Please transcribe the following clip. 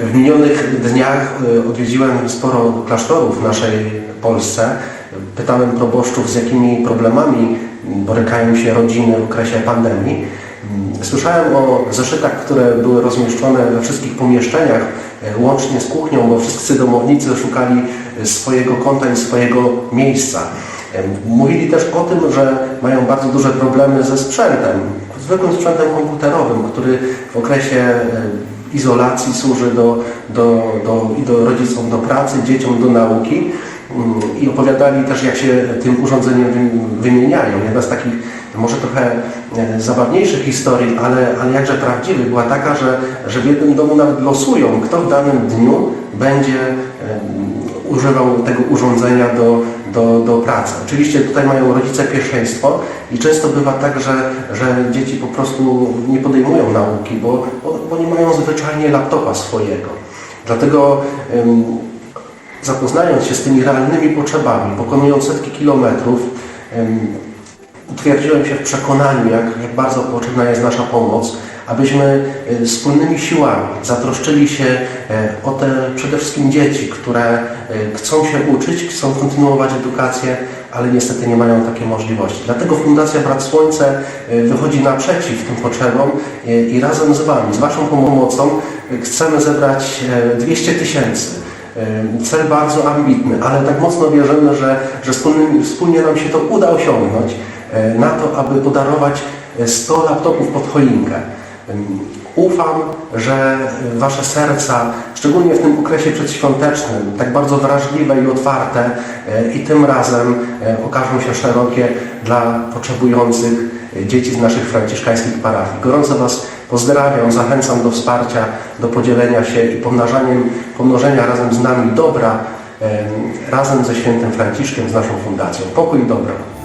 W minionych dniach y, odwiedziłem sporo klasztorów w naszej Polsce. Pytałem proboszczów, z jakimi problemami borykają się rodziny w okresie pandemii. Słyszałem o zeszytach, które były rozmieszczone we wszystkich pomieszczeniach, y, łącznie z kuchnią, bo wszyscy domownicy szukali swojego kąta i swojego miejsca. Mówili też o tym, że mają bardzo duże problemy ze sprzętem, zwykłym sprzętem komputerowym, który w okresie y, izolacji służy do, do, do, i do rodzicom do pracy, dzieciom do nauki Mm, i opowiadali też jak się tym urządzeniem wy- wymieniają. Jedna z takich może trochę e, zabawniejszych historii, ale, ale jakże prawdziwych była taka, że, że w jednym domu nawet losują, kto w danym dniu będzie em, używał tego urządzenia do, do, do pracy. Oczywiście tutaj mają rodzice pierwszeństwo i często bywa tak, że, że dzieci po prostu nie podejmują nauki, bo, bo, bo nie mają zwyczajnie laptopa swojego. Dlatego em, zapoznając się z tymi realnymi potrzebami, pokonując setki kilometrów, em, utwierdziłem się w przekonaniu, jak, jak bardzo potrzebna jest nasza pomoc, abyśmy e, wspólnymi siłami zatroszczyli się e, o te przede wszystkim dzieci, które e, chcą się uczyć, chcą kontynuować edukację, ale niestety nie mają takiej możliwości. Dlatego Fundacja Brat Słońce wychodzi naprzeciw tym potrzebom i razem z Wami, z Waszą pomocą chcemy zebrać e, 200 tysięcy. E, Cel bardzo ambitny, ale tak mocno wierzymy, że, że wspólnie, nam się to uda osiągnąć e, na to, aby podarować e, 100 laptopów pod choinkę. Ufam, że Wasze serca, szczególnie w tym okresie przedświątecznym, tak bardzo wrażliwe i otwarte e, i tym razem e, okażą się szerokie dla potrzebujących e, dzieci z naszych franciszkańskich parafii. Gorąco Was pozdrawiam, zachęcam do wsparcia, do podzielenia się i pomnożenia razem z nami dobra, em, razem ze świętym Franciszkiem, z naszą fundacją. Pokój i dobro.